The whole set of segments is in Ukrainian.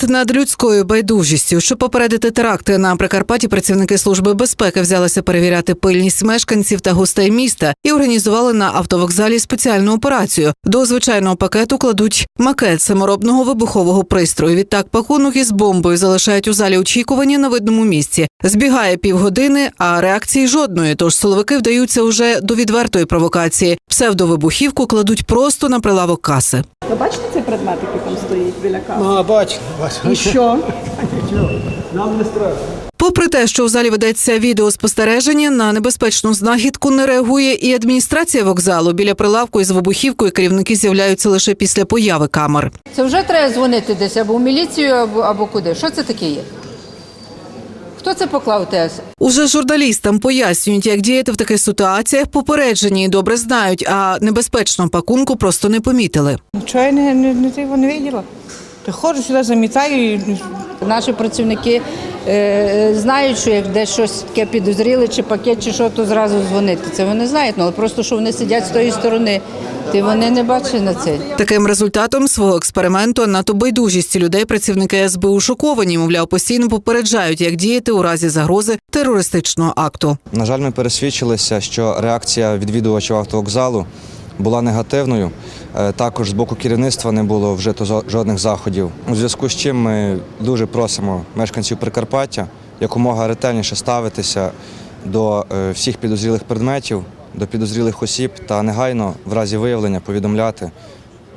Експеримент над людською байдужістю, щоб попередити теракти на Прикарпатті, працівники служби безпеки взялися перевіряти пильність мешканців та гостей міста і організували на автовокзалі спеціальну операцію. До звичайного пакету кладуть макет саморобного вибухового пристрою. Відтак пакунок із бомбою залишають у залі очікування на видному місці. Збігає півгодини, а реакції жодної. Тож силовики вдаються уже до відвертої провокації. Псевдовибухівку кладуть просто на прилавок каси. Ви бачите цей предмет, який там стоїть біля каси? А, бачу, бачу. І що? Нам не страшно. Попри те, що в залі ведеться відеоспостереження, на небезпечну знахідку не реагує і адміністрація вокзалу. Біля прилавку із вибухівкою керівники з'являються лише після появи камер. Це вже треба дзвонити десь або в міліцію, або, або куди. Що це таке є? Хто це поклав ТЕС? Уже журналістам пояснюють, як діяти в таких ситуаціях. Попереджені і добре знають, а небезпечного пакунку просто не помітили. Нічого я не, не, не, не виділа. Приходжу сюди, замітаю і Наші працівники е, знають, що як десь щось таке підозріли, чи пакет, чи що, то зразу дзвонити. Це вони знають, ну, але просто що вони сидять з тої сторони, ти вони не бачать на це. Таким результатом свого експерименту НАТО байдужісті людей працівники СБУ шоковані. Мовляв, постійно попереджають, як діяти у разі загрози терористичного акту. На жаль, ми пересвідчилися, що реакція відвідувачів автовокзалу була негативною. Е, Також з боку керівництва не було вжито жодних заходів. У зв'язку з чим ми дуже просимо мешканців Прикарпаття якомога ретельніше ставитися до е, всіх підозрілих предметів, до підозрілих осіб та негайно в разі виявлення повідомляти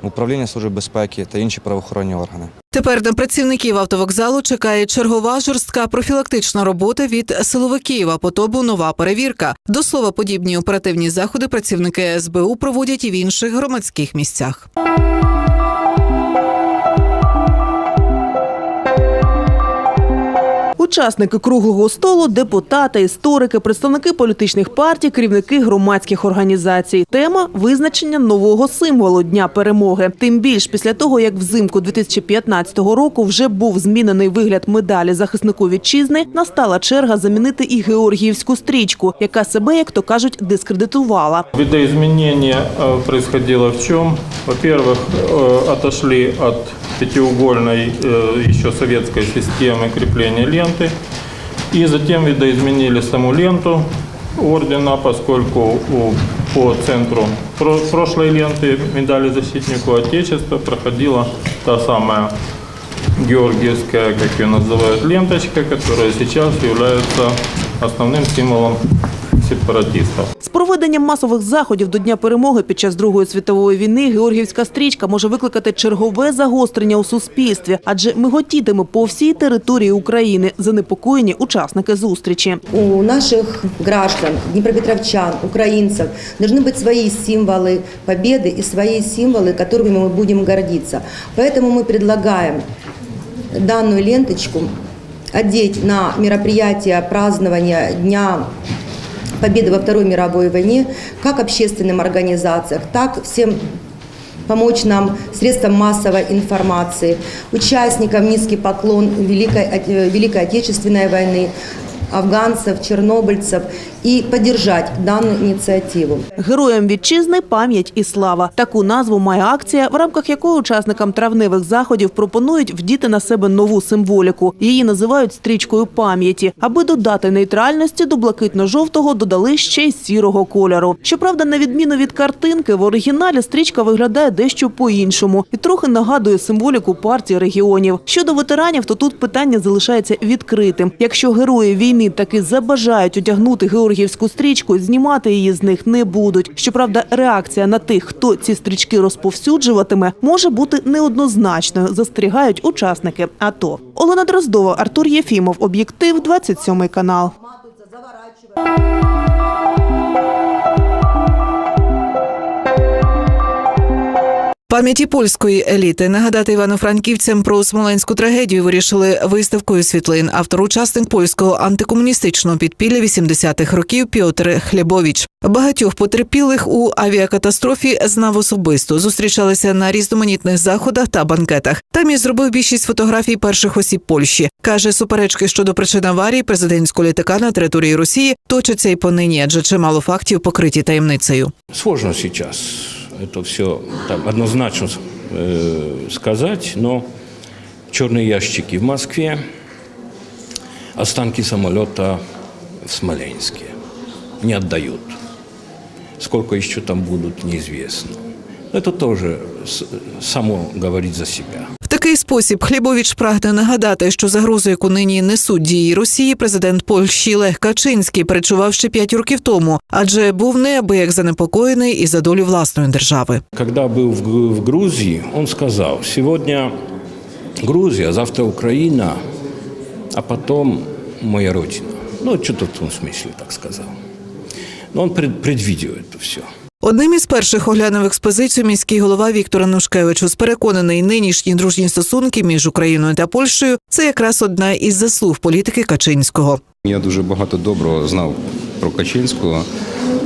управління Служби безпеки та інші правоохоронні органи. Тепер на працівників автовокзалу чекає чергова жорстка профілактична робота від силовиків, а потобу нова перевірка. До слова, подібні оперативні заходи працівники СБУ проводять і в інших громадських місцях. учасники круглого столу, депутати, історики, представники політичних партій, керівники громадських організацій. Тема визначення нового символу Дня перемоги. Тим більш після того, як взимку 2015 року вже був змінений вигляд медалі захиснику вітчизни, настала черга замінити і георгіївську стрічку, яка себе, як то кажуть, дискредитувала. Видоизменение э, происходило в чем? Во-первых, э, отошли от пятиугольной э, еще советской системы крепления ленты. И затем видоизменили саму ленту ордена, поскольку у- по центру про- прошлой ленты медали защитнику Отечества проходила та самая георгиевская, как ее называют, ленточка, которая сейчас является основным символом сепаратистов. З проведенням масових заходів до Дня перемоги під час Другої світової війни Георгіївська стрічка може викликати чергове загострення у суспільстві, адже миготітиме по всій території України занепокоєні учасники зустрічі. У наших граждан, днепропетровчан, украинцев должны быть свои символы победы и свои символы, которыми мы будем гордиться. Поэтому мы предлагаем данную ленточку одеть на мероприятие празднования Дня Победы во Второй мировой войне как общественным организациям, так всем помочь нам средствам массовой информации, участникам низкий поклон Великой, Оте- Великой Отечественной войны, афганцев, чернобыльцев и поддержать данную инициативу. Героям вітчизни пам'ять і слава. Таку назву має акція, в рамках якої учасникам травневих заходів пропонують вдіти на себе нову символіку. Її називають стрічкою пам'яті. Аби додати нейтральності до блакитно-жовтого додали ще й сірого кольору. Щоправда, на відміну від картинки, в оригіналі стрічка виглядає дещо по-іншому і трохи нагадує символіку партії регіонів. Щодо ветеранів, то тут питання залишається відкритим. Якщо герої війни таки забажають одягнути георгіївську стрічку, знімати її з них не будуть. Щоправда, реакція на тих, хто ці стрічки розповсюджуватиме, може бути неоднозначною, застерігають учасники АТО. Олена Дроздова, Артур Єфімов, об'єктив, 27 канал. Пам'яті польської еліти нагадати івано-франківцям про смоленську трагедію вирішили виставкою світлин. Автор учасник польського антикомуністичного підпілля 80-х років Пьотр Хлєбович. Багатьох потерпілих у авіакатастрофі знав особисто. Зустрічалися на різноманітних заходах та банкетах. Там і зробив більшість фотографій перших осіб Польщі. каже, суперечки щодо причин аварії президентського літака на території Росії точаться й понині, адже чимало фактів покриті таємницею. Сложно сейчас это все там, однозначно э, сказать, но черные ящики в Москве, останки самолета в Смоленске. Не отдают. Сколько еще там будут, неизвестно. Но Это тоже само говорит за себя. В такий спосіб Хлібовіч прагне нагадати, що загрозу, яку нині несуть дії Росії, президент Польщі Лех Качинський перечував ще п'ять років тому, адже був неабияк занепокоєний і за долю власної держави. Когда был в Гру- в Грузии, он сказал, сегодня Грузия, завтра Украина, а потом моя родина. Ну, что-то в том смысле так сказал. Но он пред- предвидел это все. Одним із перших оглянув експозицію міський голова Віктор Анушкевичус. Переконаний, нинішні дружні стосунки між Україною та Польщею це якраз одна із заслуг політики Качинського. Я дуже багато доброго знав про Качинського,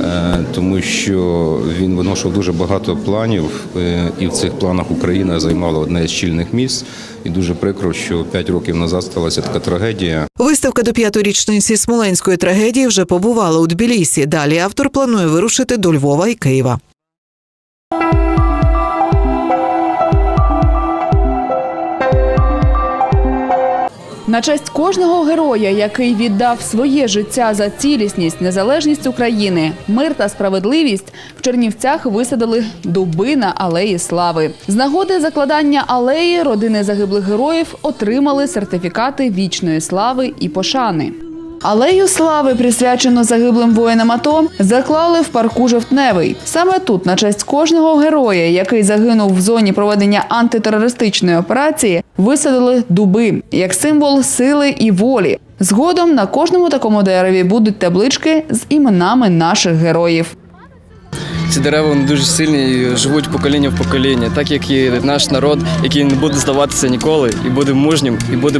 е, тому що він виношував дуже багато планів, е, і в цих планах Україна займала одне з чільних місць. І дуже прикро, що п'ять років назад сталася така трагедія. Виставка до п'ятої річниці смоленської трагедії вже побувала у Тбілісі. Далі автор планує вирушити до Львова і Києва. На честь кожного героя, який віддав своє життя за цілісність, незалежність України, мир та справедливість, в Чернівцях висадили дуби на алеї слави. З нагоди закладання алеї родини загиблих героїв отримали сертифікати вічної слави і пошани. Алею слави, присвячену загиблим воїнам АТО, заклали в парку Жовтневий. Саме тут, на честь кожного героя, який загинув в зоні проведення антитерористичної операції, висадили дуби як символ сили і волі. Згодом на кожному такому дереві будуть таблички з іменами наших героїв. Ці дерева вони дуже сильні і живуть покоління в покоління, так як і наш народ, який не буде здаватися ніколи, і буде мужнім, і буде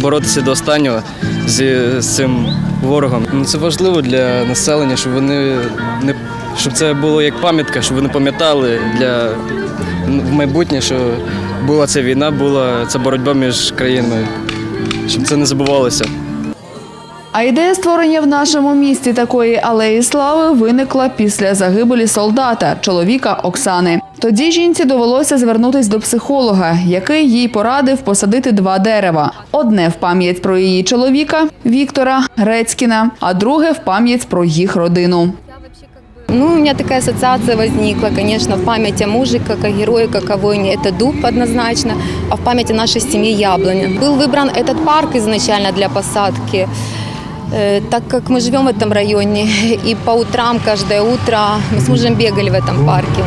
боротися до останнього з цим ворогом. Ну, це важливо для населення, щоб вони не щоб це було як пам'ятка, щоб вони пам'ятали для в майбутнє, що була ця війна, була ця боротьба між країнами, щоб це не забувалося. А ідея створення в нашому місті такої алеї слави виникла після загибелі солдата, чоловіка Оксани. Тоді жінці довелося звернутися до психолога, який їй порадив посадити два дерева: одне в пам'ять про її чоловіка Віктора Грецькіна, а друге в пам'ять про їх родину. Ну, у меня такая ассоциация возникла, конечно, в память о муже, как о герое, как о воине. Это дуб однозначно, а в память о нашей семье яблоня. Был выбран этот парк изначально для посадки, э, так как мы живем в этом районе, и по утрам, каждое утро мы с мужем бегали в этом парке.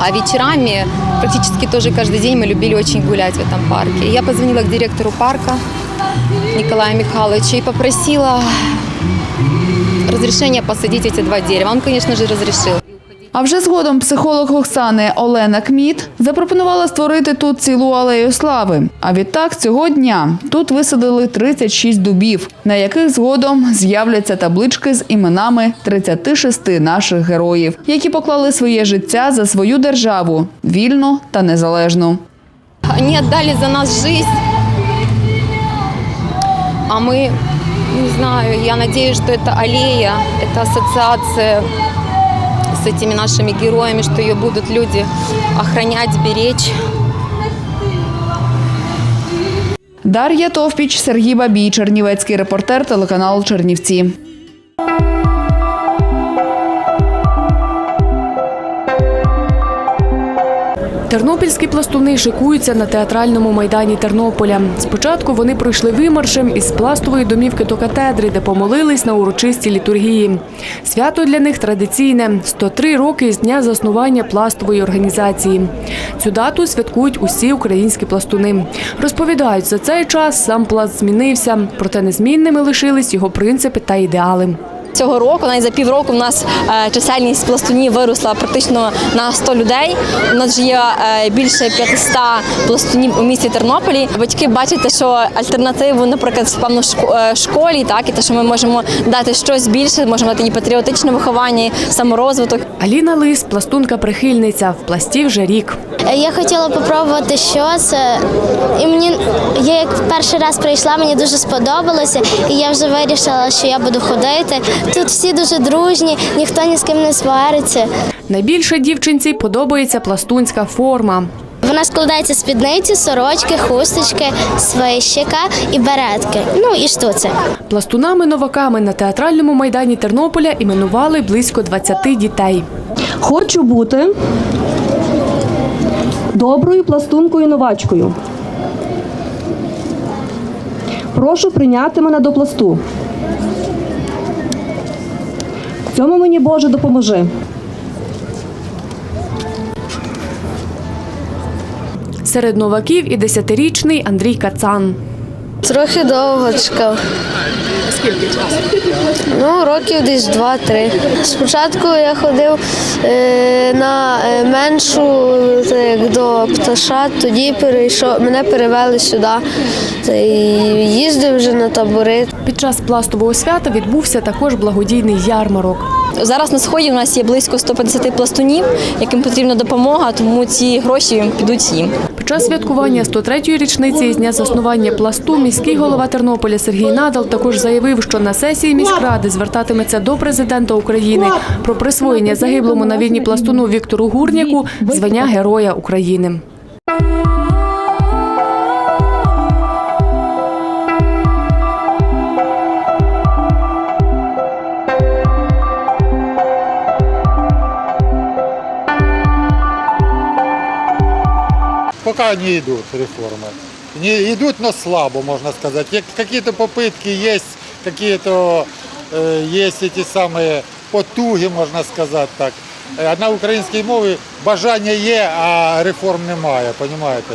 А вечерами, практически тоже каждый день мы любили очень гулять в этом парке. И я позвонила к директору парка Николаю Михайловичу и попросила разрешения посадить эти два дерева. Он, конечно же, разрешил. А вже згодом психолог Оксани Олена Кміт запропонувала створити тут цілу алею слави. А відтак цього дня тут висадили 36 дубів, на яких згодом з'являться таблички з іменами 36 наших героїв, які поклали своє життя за свою державу вільну та незалежну. Они отдали за нас жизнь, а мы, не знаю, я надеюсь, что это аллея, это ассоциация с этими нашими героями, что ее будут люди охранять, беречь. Дар'я Товпіч, Сергій Бабій, Чернівецький репортер, телеканал Чернівці. Тернопільські пластуни шикуються на театральному майдані Тернополя. Спочатку вони пройшли вимаршем із пластової домівки до катедри, де помолились на урочистій літургії. Свято для них традиційне 103 роки з дня заснування пластової організації. Цю дату святкують усі українські пластуни. Розповідають, за цей час сам пласт змінився, проте незмінними лишились його принципи та ідеали. Цього року, навіть за півроку, в нас е, чисельність пластунів виросла практично на 100 людей. У нас вже є е, більше 500 пластунів у місті Тернополі. Батьки бачите, що альтернативу, наприклад, певно шко- е, школі, так і те, що ми можемо дати щось більше, можемо дати і патріотичне виховання, і саморозвиток. Аліна Лис, пластунка-прихильниця, в пласті вже рік. Я хотіла попробувати, що це. І мені я як перший раз прийшла, мені дуже сподобалося, і я вже вирішила, що я буду ходити. Тут всі дуже дружні, ніхто ні з ким не свариться. Найбільше дівчинці подобається пластунська форма. Вона складається з спідниці, сорочки, хусточки, свищика і беретки. Ну і штуци. Пластунами-новаками на театральному майдані Тернополя іменували близько 20 дітей. Хочу бути доброю пластункою новачкою. Прошу прийняти мене до пласту. В цьому мені Боже допоможи. Серед новаків і десятирічний Андрій Кацан. Трохи довго чекав. Скільки часу? Ну, років десь два-три. Спочатку я ходив е, на е, меншу так, як до пташа, тоді перейшов, мене перевели сюди та й їздив вже на табори. Під час пластового свята відбувся також благодійний ярмарок. Зараз на сході у нас є близько 150 пластунів, яким потрібна допомога, тому ці гроші підуть їм. Під час святкування 103-ї річниці з дня заснування пласту міський голова Тернополя Сергій Надал також заявив, що на сесії міськради звертатиметься до президента України про присвоєння загиблому на війні пластуну Віктору Гурняку звання Героя України. Пока не идут реформы. Не идут, но слабо, можно сказать. Є- Какие-то попытки есть, какие-то э, есть эти самые потуги, можна сказати так. Е, На українській мові бажання є, а реформ немає, понимаете?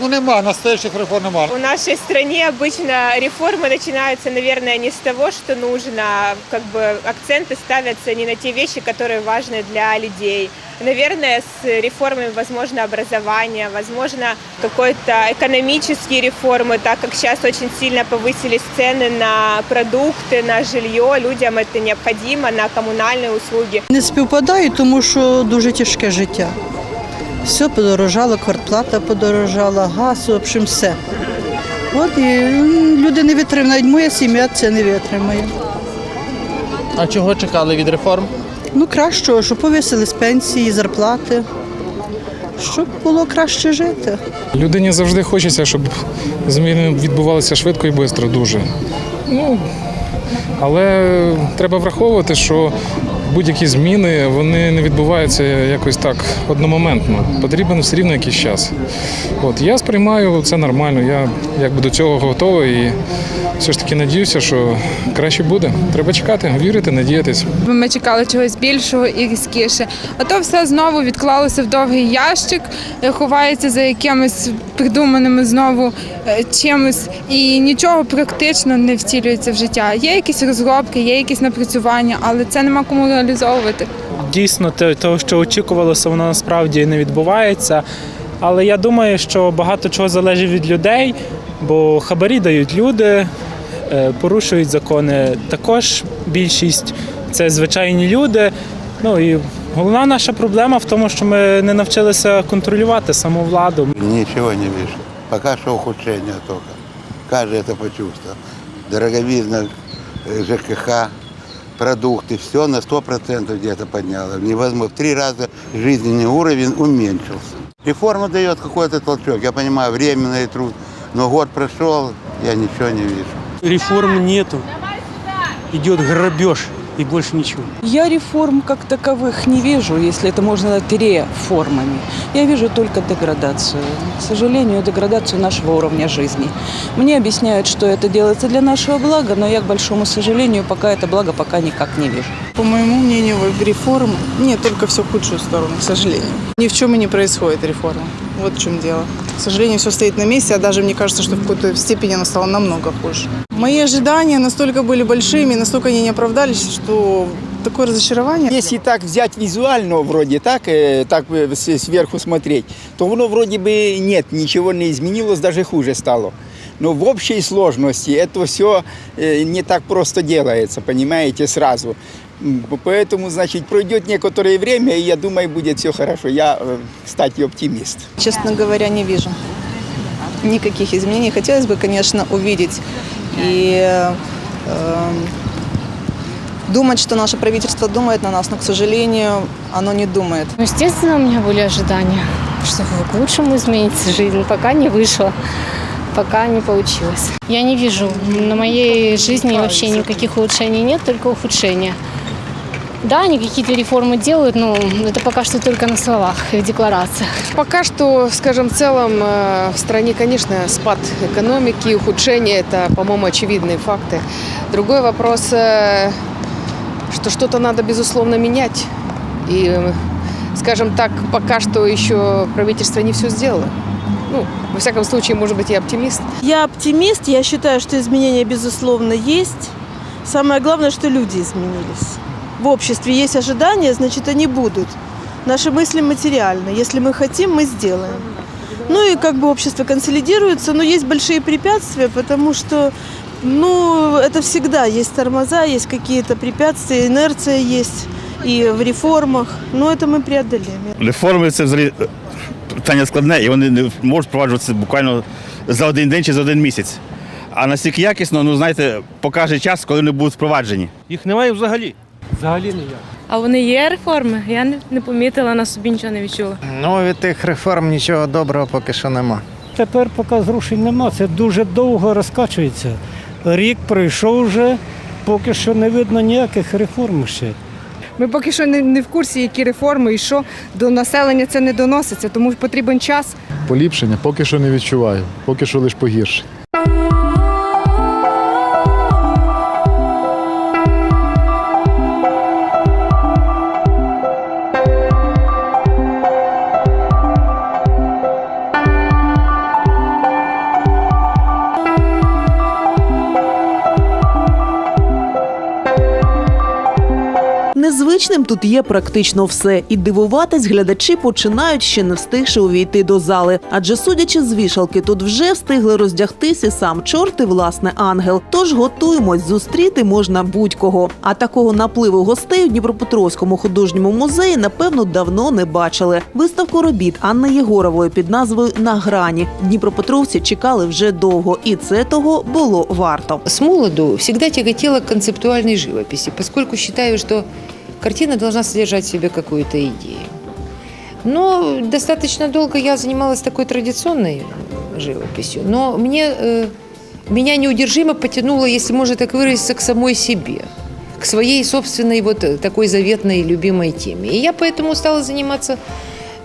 Ну нема, настоящих реформ нема. У нашей стране обычно реформы начинаются, наверное, не с того, что нужно, как бы акценты ставятся не на те вещи, которые важны для людей. Наверное, с реформами, возможно, образования, возможно, какой-то экономические реформы, так как сейчас очень сильно повысились цены на продукты, на жилье, людям это необходимо, на коммунальные услуги. Не співпадає, тому що дуже тяжке життя. Все подорожало, квартплата подорожала, газ, в общем, все. От і люди не витримують, навіть моя сім'я це не витримає. А чого чекали від реформ? Ну, кращого, щоб повисились пенсії, зарплати, щоб було краще жити. Людині завжди хочеться, щоб зміни відбувалися швидко і швидко, дуже. Ну, але треба враховувати, що будь-які зміни вони не відбуваються якось так одномоментно. Потрібен все рівно якийсь час. От я сприймаю це нормально. Я якби до цього готовий і все ж таки надіюся, що краще буде. Треба чекати, вірити, надіятись. Ми чекали чогось більшого і різкіше. А то все знову відклалося в довгий ящик, е, ховається за якимись придуманими знову е, чимось, і нічого практично не втілюється в життя. Є якісь розробки, є якісь напрацювання, але це нема кому реалізовувати. Дійсно, те, того, що очікувалося, воно насправді не відбувається. Але я думаю, що багато чого залежить від людей, бо хабарі дають люди, е, порушують закони. Також більшість це звичайні люди. Ну і головна наша проблема в тому, що ми не навчилися контролювати саму владу. Ничего не вижу. Пока что ухудшение только. Каждый это почувствовал. Дороговизна, э, ЖКХ, продукты, все на 100% где-то подняло. Невозможно. В три раза жизненный уровень уменьшился. Реформа дает какой-то толчок. Я понимаю, временный труд. Но год прошел, я ничего не вижу. Реформ нету. Идет грабеж и больше ничего. Я реформ как таковых не вижу, если это можно назвать реформами. Я вижу только деградацию. К сожалению, деградацию нашего уровня жизни. Мне объясняют, что это делается для нашего блага, но я, к большому сожалению, пока это благо пока никак не вижу. По моему мнению, реформ нет, только все в худшую сторону, к сожалению. Ни в чем и не происходит реформа. Вот в чем дело. К сожалению, все стоит на месте, а даже мне кажется, что в какой-то степени оно стало намного хуже. Мои ожидания настолько были большими, настолько они не оправдались, что такое разочарование. Если так взять визуально, вроде так, э, так э, сверху смотреть, то оно вроде бы нет, ничего не изменилось, даже хуже стало. Но в общей сложности это все не так просто делается, понимаете, сразу. Поэтому, значит, пройдет некоторое время, и я думаю, будет все хорошо. Я, э, кстати, оптимист. Честно говоря, не вижу никаких изменений. Хотелось бы, конечно, увидеть и э, думать, что наше правительство думает на нас, но, к сожалению, оно не думает. Ну, естественно, у меня были ожидания. что к лучшему изменится жизнь. Пока не вышло, пока не получилось. Я не вижу на моей жизни вообще никаких улучшений нет, только ухудшения. Да, они какие-то реформы делают, но это пока что только на словах и в декларациях. Пока что, скажем, в целом э, в стране, конечно, спад экономики, ухудшение – это, по-моему, очевидные факты. Другой вопрос, э, что что-то надо, безусловно, менять. И, скажем так, пока что еще правительство не все сделало. Ну, во всяком случае, может быть, я оптимист. Я оптимист, я считаю, что изменения, безусловно, есть. Самое главное, что люди изменились. В обществе есть ожидания, значит, они будут. Наши мысли материальны. Если мы хотим, мы сделаем. Ну и как бы общество консолидируется, но есть большие препятствия, потому что, ну, это всегда есть тормоза, есть какие-то препятствия, инерция есть и в реформах, но это мы преодолеем. Реформи це взагалі е, питання складне, і вони не можуть впроваджуватися буквально за один день чи за один місяць. А настільки якісно, ну знаєте, покаже час, коли вони будуть впроваджені. Їх немає взагалі. Взагалі ніяк. А вони є реформи? Я не, не помітила, на собі нічого не відчула. Ну, від тих реформ нічого доброго поки що нема. Тепер поки зрушень нема, це дуже довго розкачується. Рік пройшов вже, поки що не видно ніяких реформ ще. Ми поки що не, не в курсі, які реформи і що до населення це не доноситься, тому потрібен час. Поліпшення поки що не відчуваю, поки що лише погірше. Незвичним тут є практично все, і дивуватись глядачі починають ще не встигши увійти до зали. Адже судячи з вішалки, тут вже встигли роздягтися сам чорт і власне ангел. Тож готуємось зустріти можна будь-кого. А такого напливу гостей у Дніпропетровському художньому музеї напевно давно не бачили. Виставку робіт Анни Єгорової під назвою На грані Дніпропетровці чекали вже довго, і це того було варто. С молоду всегда тяготела к концептуальной живописи, поскольку считаю, что картина должна содержать в себе какую-то идею. Но достаточно долго я занималась такой традиционной живописью, но мне, э, меня неудержимо потянуло, если можно так выразиться, к самой себе, к своей собственной вот э, такой заветной любимой теме. И я поэтому стала заниматься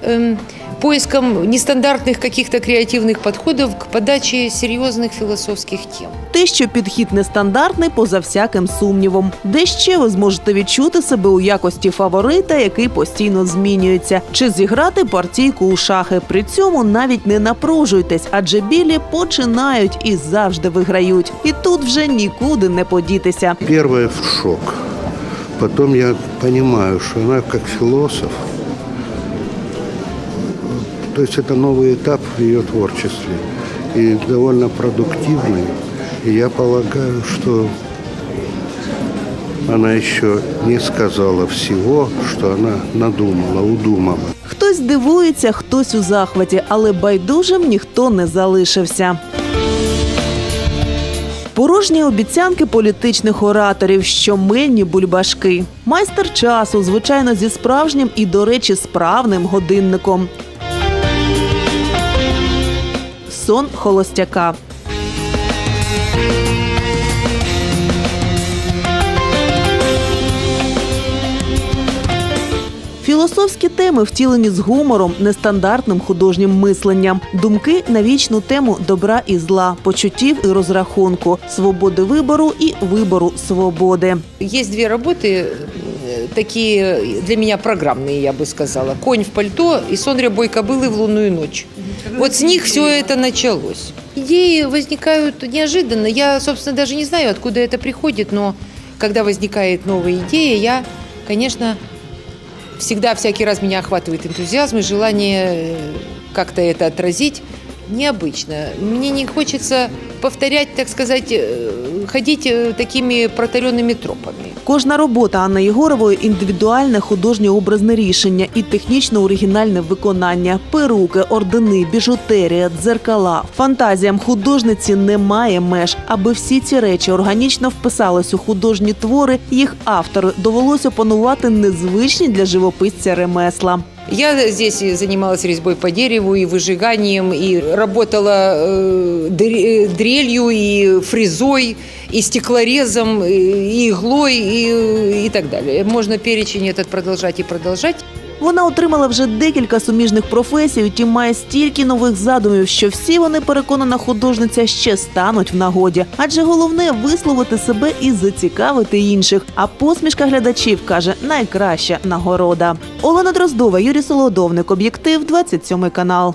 эм, поиском нестандартных каких-то креативных подходов к подаче серьезных философских тем. Те, що підхід нестандартний, поза всяким сумнівом. Де ще ви зможете відчути себе у якості фаворита, який постійно змінюється, чи зіграти партійку у шахи. При цьому навіть не напружуйтесь, адже білі починають і завжди виграють. І тут вже нікуди не подітися. Первое в шок. Потом я понимаю, что она как философ. То есть это новый этап в ее творчестве. И довольно продуктивный. И я полагаю, что она еще не сказала всего, что она надумала, удумала. Хтось дивується, хтось у захваті, але байдужим ніхто не залишився. Порожні обіцянки політичних ораторів, що мильні бульбашки. Майстер часу, звичайно, зі справжнім і, до речі, справним годинником. Сон холостяка. Філософські теми втілені з гумором, нестандартним художнім мисленням, думки на вічну тему добра і зла, почуттів і розрахунку, свободи вибору і вибору свободи. Есть две работы, э, такие для меня программные, я бы сказала. «Конь в пальто» и «Сон рябой кобылы в лунную ночь». Вот с них все это началось. Идеи возникают неожиданно. Я, собственно, даже не знаю, откуда это приходит, но когда возникает новая идея, я, конечно, всегда, всякий раз меня охватывает энтузиазм и желание э, как-то это отразить. Необычно. Мне не хочется повторять, так сказать, э, ходить э, такими протаренными тропами. Кожна робота Анни Єгорової індивідуальне художнє образне рішення і технічно оригінальне виконання, перуки, ордени, біжутерія, дзеркала. Фантазіям художниці немає меж. Аби всі ці речі органічно вписались у художні твори, їх автору довелося опанувати незвичні для живописця ремесла. Я здесь и занималась резьбой по дереву, и выжиганием, и работала э, др- э, дрелью, и фрезой, и стеклорезом, и и иглой, и, и так далее. Можно перечень этот продолжать и продолжать. Вона отримала вже декілька суміжних професій, втім має стільки нових задумів, що всі вони, переконана художниця, ще стануть в нагоді. Адже головне висловити себе і зацікавити інших. А посмішка глядачів каже найкраща нагорода. Олена Дроздова, Юрій Солодовник, об'єктив 27 канал.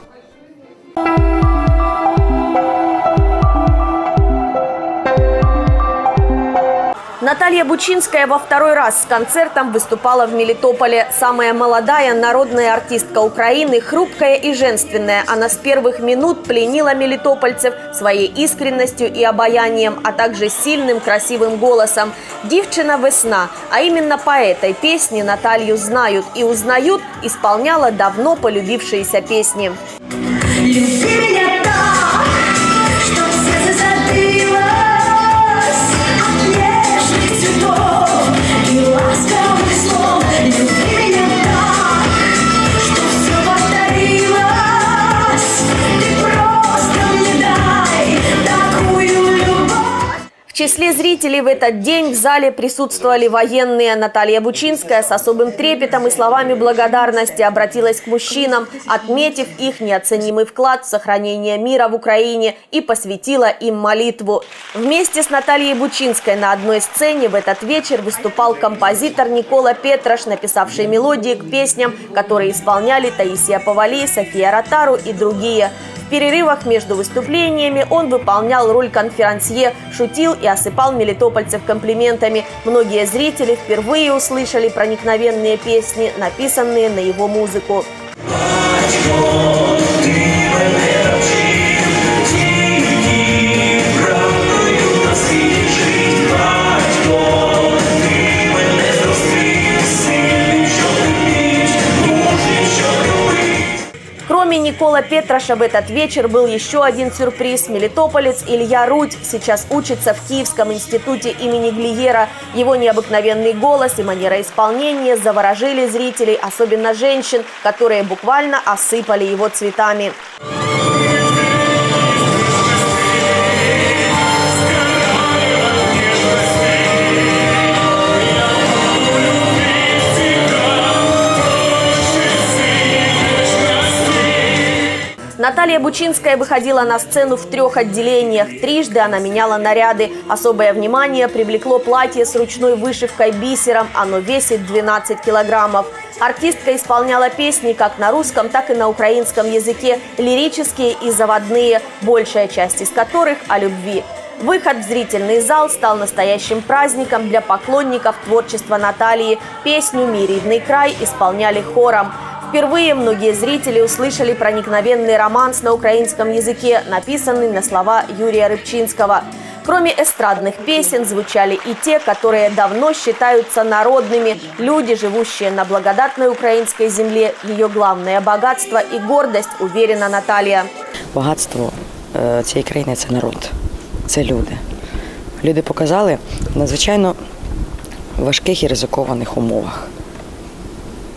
Наталья Бучинская во второй раз с концертом выступала в Мелитополе. Самая молодая народная артистка Украины, хрупкая и женственная. Она с первых минут пленила мелитопольцев своей искренностью и обаянием, а также сильным красивым голосом. «Дивчина весна», а именно по этой песне Наталью знают и узнают, исполняла давно полюбившиеся песни. Люби числе зрителей в этот день в зале присутствовали военные. Наталья Бучинская с особым трепетом и словами благодарности обратилась к мужчинам, отметив их неоценимый вклад в сохранение мира в Украине и посвятила им молитву. Вместе с Натальей Бучинской на одной сцене в этот вечер выступал композитор Никола Петрош, написавший мелодии к песням, которые исполняли Таисия Павали, София Ротару и другие. В перерывах между выступлениями он выполнял роль конферансье, шутил и осыпал мелитопольцев комплиментами. Многие зрители впервые услышали проникновенные песни, написанные на его музыку. Кроме Никола Петраша в этот вечер был еще один сюрприз. Мелитополец Илья Рудь сейчас учится в Киевском институте имени Глиера. Его необыкновенный голос и манера исполнения заворожили зрителей, особенно женщин, которые буквально осыпали его цветами. Наталья Бучинская выходила на сцену в трех отделениях. Трижды она меняла наряды. Особое внимание привлекло платье с ручной вышивкой бисером. Оно весит 12 килограммов. Артистка исполняла песни как на русском, так и на украинском языке, лирические и заводные, большая часть из которых о любви. Выход в зрительный зал стал настоящим праздником для поклонников творчества Натальи. Песню «Мій рідний край» исполняли хором. Впервые многие зрители услышали проникновенный романс на украинском языке, написанный на слова Юрия Рыбчинского. Кроме эстрадных песен звучали и те, которые давно считаются народными. Люди, живущие на благодатной украинской земле, ее главное богатство и гордость, уверена Наталья. Багатство е, цієї країни це народ, це люди. Люди показали в надзвичайно важких і ризикованих умовах.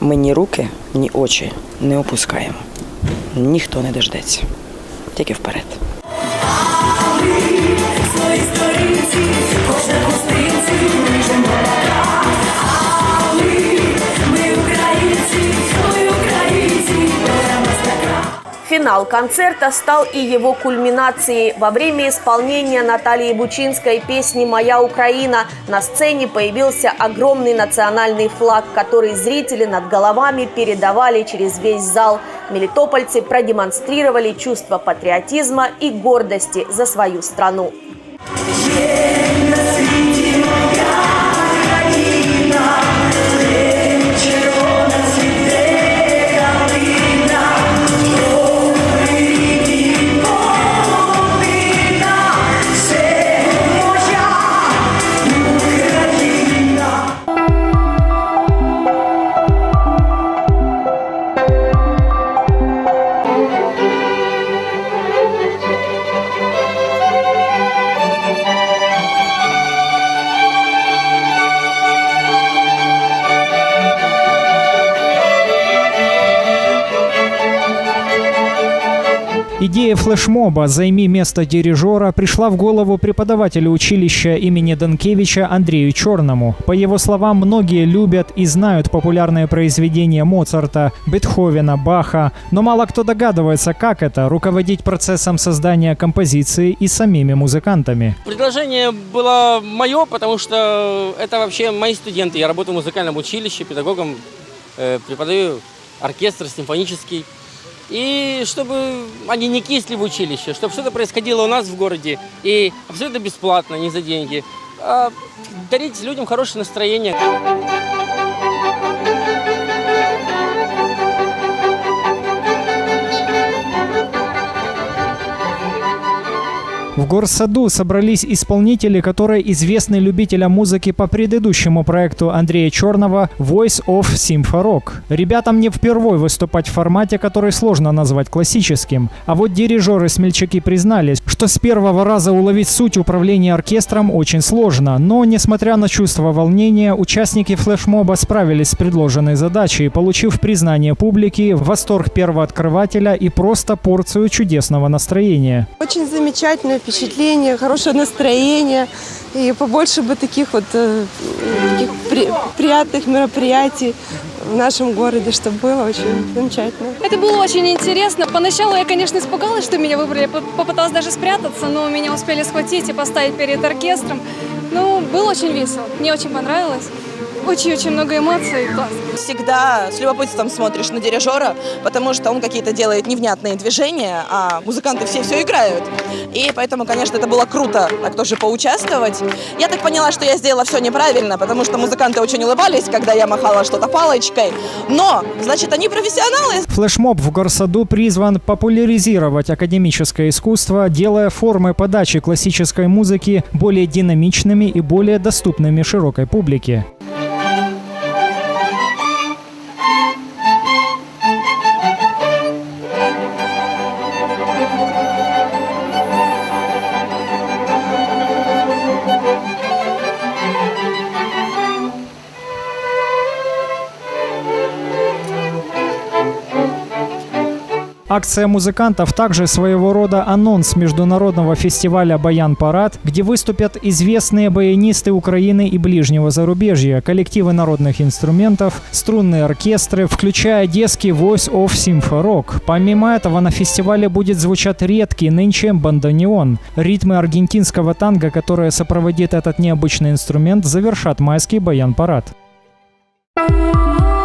Ми ні руки, ні очі не опускаємо. Ніхто не дождеться. Тільки вперед. Финал концерта стал и его кульминацией. Во время исполнения Натальи Бучинской песни «Моя Украина» на сцене появился огромный национальный флаг, который зрители над головами передавали через весь зал. Мелитопольцы продемонстрировали чувство патриотизма и гордости за свою страну. На Идея флешмоба «Займи место дирижера» пришла в голову преподавателю училища имени Данкевича Андрею Черному. По его словам, многие любят и знают популярные произведения Моцарта, Бетховена, Баха, но мало кто догадывается, как это – руководить процессом создания композиции и самими музыкантами. Предложение было мое, потому что это вообще мои студенты. Я работаю в музыкальном училище, педагогом, э, преподаю оркестр симфонический. И чтобы они не кисли в училище, чтобы что-то происходило у нас в городе и абсолютно бесплатно, не за деньги. А дарить людям хорошее настроение. В горсаду собрались исполнители, которые известны любителям музыки по предыдущему проекту Андрея Черного «Voice of Symphorock». Ребятам не впервой выступать в формате, который сложно назвать классическим. А вот дирижеры-смельчаки признались, что с первого раза уловить суть управления оркестром очень сложно. Но, несмотря на чувство волнения, участники флешмоба справились с предложенной задачей, получив признание публики, восторг первооткрывателя и просто порцию чудесного настроения. Очень замечательное впечатление, хорошее настроение. И побольше бы таких вот э, таких при- приятных мероприятий в нашем городе, чтобы было очень замечательно. Это было очень интересно. Поначалу я, конечно, испугалась, что меня выбрали. Попыталась даже спрятаться, но меня успели схватить и поставить перед оркестром. Ну, было очень весело. Мне очень понравилось. Очень-очень много эмоций. Класс. Всегда с любопытством смотришь на дирижера, потому что он какие-то делает невнятные движения, а музыканты все все играют. И поэтому, конечно, это было круто так тоже поучаствовать. Я так поняла, что я сделала все неправильно, потому что музыканты очень улыбались, когда я махала что-то палочкой. Но, значит, они профессионалы. Флешмоб в горсаду призван популяризировать академическое искусство, делая формы подачи классической музыки более динамичными и более доступными широкой публике. Акция музыкантов также своего рода анонс международного фестиваля «Баян Парад», где выступят известные баянисты Украины и ближнего зарубежья, коллективы народных инструментов, струнные оркестры, включая одесский Voice of Symphorock. Помимо этого на фестивале будет звучать редкий нынче бандонеон. Ритмы аргентинского танго, которое сопроводит этот необычный инструмент, завершат майский «Баян Парад». Thank